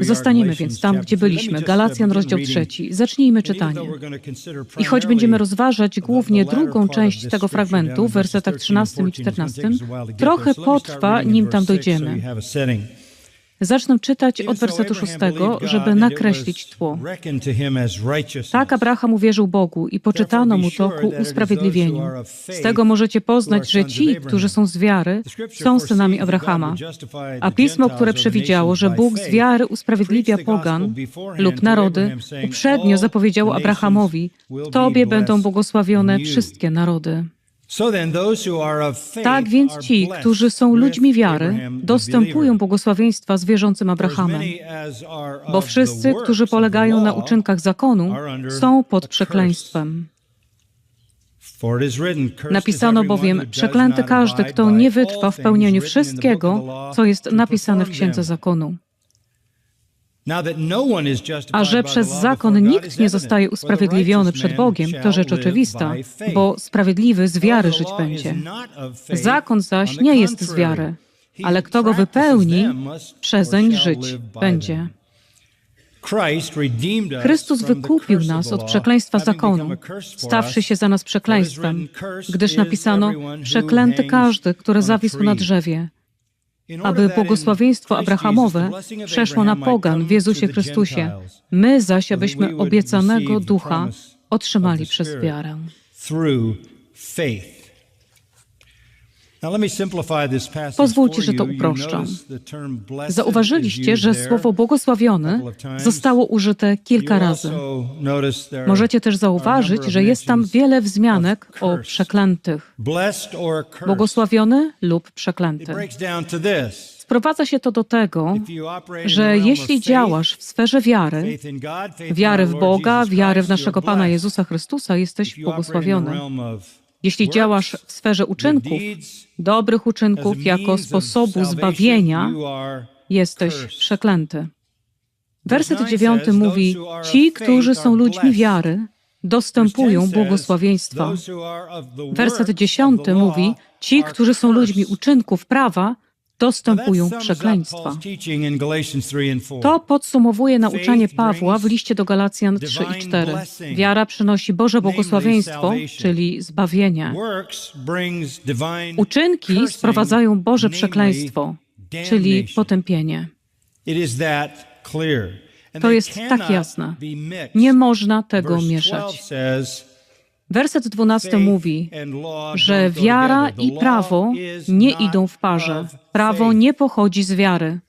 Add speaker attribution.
Speaker 1: Zostaniemy więc tam, gdzie byliśmy. Galacjan, rozdział trzeci. Zacznijmy czytanie. I choć będziemy rozważać głównie drugą część tego fragmentu, w wersetach 13 i 14, trochę potrwa, nim tam dojdziemy. Zacznę czytać od wersetu 6, żeby nakreślić tło. Tak Abraham uwierzył Bogu i poczytano mu to ku usprawiedliwieniu. Z tego możecie poznać, że ci, którzy są z wiary, są synami Abrahama. A pismo, które przewidziało, że Bóg z wiary usprawiedliwia pogan lub narody, uprzednio zapowiedziało Abrahamowi: W Tobie będą błogosławione wszystkie narody. Tak więc ci, którzy są ludźmi wiary, dostępują błogosławieństwa z wierzącym Abrahamem. Bo wszyscy, którzy polegają na uczynkach zakonu, są pod przekleństwem. Napisano bowiem, przeklęty każdy, kto nie wytrwa w pełnieniu wszystkiego, co jest napisane w Księdze Zakonu. A że przez zakon nikt nie zostaje usprawiedliwiony przed Bogiem, to rzecz oczywista, bo sprawiedliwy z wiary żyć będzie. Zakon zaś nie jest z wiary, ale kto go wypełni, przezeń żyć będzie. Chrystus wykupił nas od przekleństwa zakonu, stawszy się za nas przekleństwem, gdyż napisano: Przeklęty każdy, który zawisł na drzewie, aby błogosławieństwo Abrahamowe przeszło na pogan w Jezusie Chrystusie, my zaś, abyśmy obiecanego ducha otrzymali przez wiarę.
Speaker 2: Pozwólcie, że to uproszczę. Zauważyliście, że słowo błogosławiony
Speaker 1: Zostało użyte kilka razy. Możecie też zauważyć, że jest tam wiele wzmianek o przeklętych. Błogosławiony lub przeklęty. Sprowadza się to do tego, że jeśli działasz w sferze wiary, wiary w Boga, wiary w naszego Pana Jezusa Chrystusa, jesteś błogosławiony. Jeśli działasz w sferze uczynków, dobrych uczynków jako sposobu zbawienia, jesteś przeklęty. Werset dziewiąty mówi: Ci, którzy są ludźmi wiary, dostępują błogosławieństwa. Werset dziesiąty mówi: Ci, którzy są ludźmi uczynków prawa, dostępują przekleństwa. To podsumowuje nauczanie Pawła w liście do Galacjan 3 i 4. Wiara przynosi Boże błogosławieństwo, czyli zbawienie. Uczynki sprowadzają Boże przekleństwo, czyli potępienie. To jest tak jasne. Nie można tego mieszać. Werset 12 mówi, że wiara i prawo nie idą w parze. Prawo nie pochodzi z wiary.